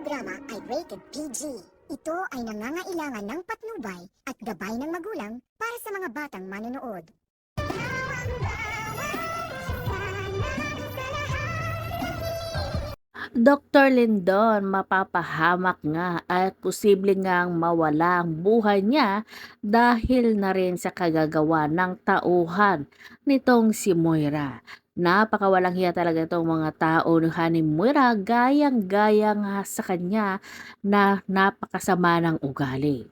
programa ay rated PG. Ito ay nangangailangan ng patnubay at gabay ng magulang para sa mga batang manonood. Dr. Lindon, mapapahamak nga at posible ngang mawala ang buhay niya dahil na rin sa kagagawa ng tauhan nitong si Moira. Napakawalang hiya talaga itong mga tao ni Moira gayang-gaya nga sa kanya na napakasama ng ugali.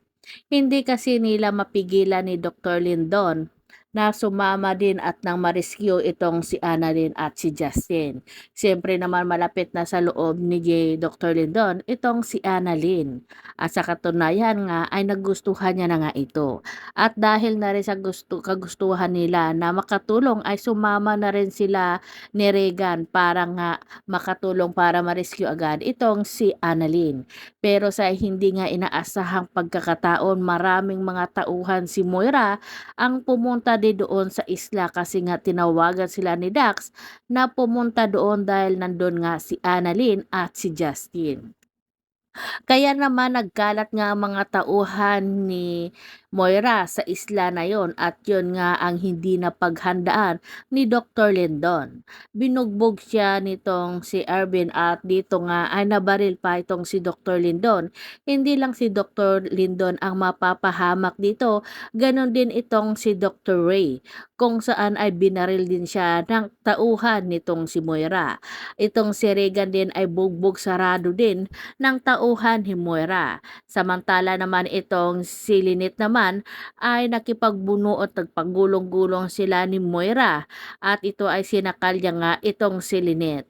Hindi kasi nila mapigilan ni Dr. Lindon na sumama din at nang ma-rescue itong si Annalyn at si Justin. Siyempre naman malapit na sa loob ni J. Dr. Lindon itong si Annalyn. At sa katunayan nga ay nagustuhan niya na nga ito. At dahil na rin sa gusto, kagustuhan nila na makatulong ay sumama na rin sila ni Regan para nga makatulong para ma-rescue agad itong si Annalyn. Pero sa hindi nga inaasahang pagkakataon maraming mga tauhan si Moira ang pumunta din doon sa isla kasi nga tinawagan sila ni Dax na pumunta doon dahil nandun nga si Annalyn at si Justin. Kaya naman nagkalat nga ang mga tauhan ni Moira sa isla na yon at yon nga ang hindi napaghandaan ni Dr. Lindon. Binugbog siya nitong si Erwin at dito nga ay nabaril pa itong si Dr. Lindon. Hindi lang si Dr. Lindon ang mapapahamak dito, ganon din itong si Dr. Ray kung saan ay binaril din siya ng tauhan nitong si Moira. Itong si Regan din ay bugbog sarado din ng tauhan ni Moira. Samantala naman itong si Linit naman ay nakipagbuno at nagpagulong-gulong sila ni Moira at ito ay sinakal niya nga itong si Linit.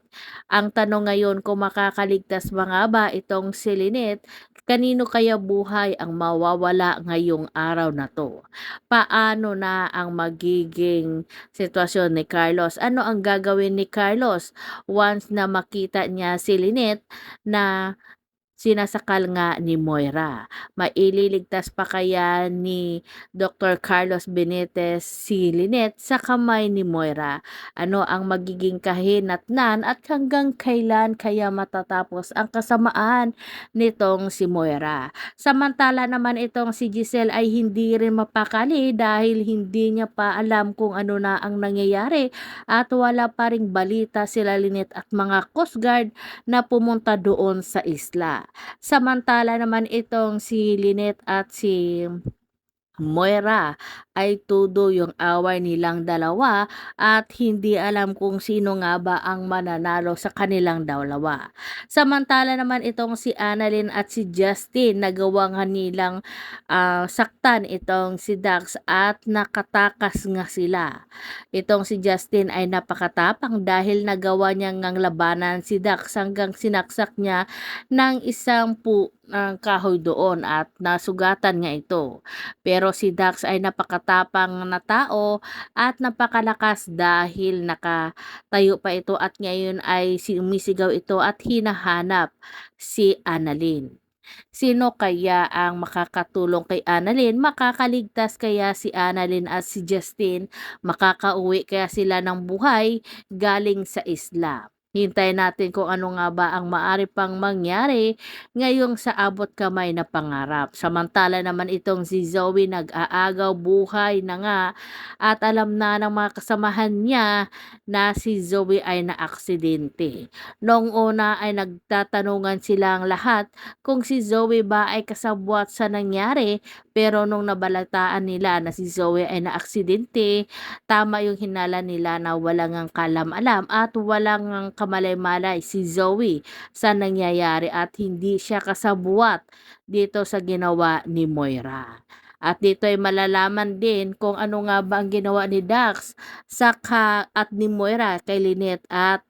Ang tanong ngayon kung makakaligtas ba nga ba itong si Linit, kanino kaya buhay ang mawawala ngayong araw na to? Paano na ang magiging sitwasyon ni Carlos? Ano ang gagawin ni Carlos once na makita niya si Linit na sinasakal nga ni Moira. Maililigtas pa kaya ni Dr. Carlos Benitez si Lynette sa kamay ni Moira? Ano ang magiging kahinatnan at hanggang kailan kaya matatapos ang kasamaan nitong si Moira? Samantala naman itong si Giselle ay hindi rin mapakali dahil hindi niya pa alam kung ano na ang nangyayari at wala pa ring balita sila Lynette at mga Coast Guard na pumunta doon sa isla. Samantala naman itong si Lynette at si Moira ay tudo yung away nilang dalawa at hindi alam kung sino nga ba ang mananalo sa kanilang dalawa. Samantala naman itong si Annalyn at si Justin nagawa nga nilang ah, saktan itong si Dax at nakatakas nga sila. Itong si Justin ay napakatapang dahil nagawa niya ngang labanan si Dax hanggang sinaksak niya ng isang pu ng kahoy doon at nasugatan nga ito. Pero si Dax ay napakatapang na tao at napakalakas dahil nakatayo pa ito at ngayon ay sumisigaw ito at hinahanap si Annalyn. Sino kaya ang makakatulong kay Annalyn? Makakaligtas kaya si Annalyn at si Justin? Makakauwi kaya sila ng buhay galing sa isla? Hintayin natin kung ano nga ba ang maari pang mangyari ngayong sa abot kamay na pangarap. Samantala naman itong si Zoe nag-aagaw buhay na nga at alam na ng mga kasamahan niya na si Zoe ay naaksidente. Noong una ay nagtatanungan silang lahat kung si Zoe ba ay kasabwat sa nangyari pero nung nabalataan nila na si Zoe ay naaksidente, tama yung hinala nila na walang ang kalam-alam at walang ang kamalay-malay si Zoe sa nangyayari at hindi siya kasabuat dito sa ginawa ni Moira. At dito ay malalaman din kung ano nga ba ang ginawa ni Dax sa ka at ni Moira kay Lynette at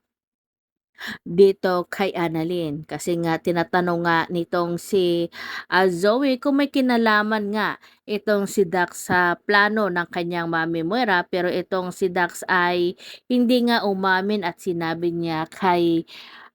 dito kay Annalyn. Kasi nga tinatanong nga nitong si ah, Zoe kung may kinalaman nga itong si Dax sa plano ng kanyang mami Moira pero itong si Dax ay hindi nga umamin at sinabi niya kay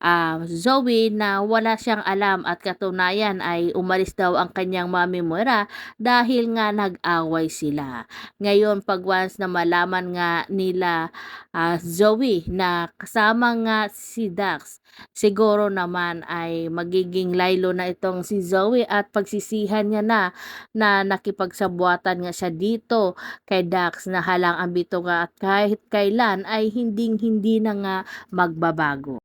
ah, Zoe na wala siyang alam at katunayan ay umalis daw ang kanyang mami Moira dahil nga nag-away sila. Ngayon pag once na malaman nga nila ah, Zoe na kasama nga si Dax, siguro naman ay magiging laylo na itong si Zoe at pagsisihan niya na na nakipagsabuatan nga siya dito kay Dax na halang ang bito nga at kahit kailan ay hinding hindi na nga magbabago.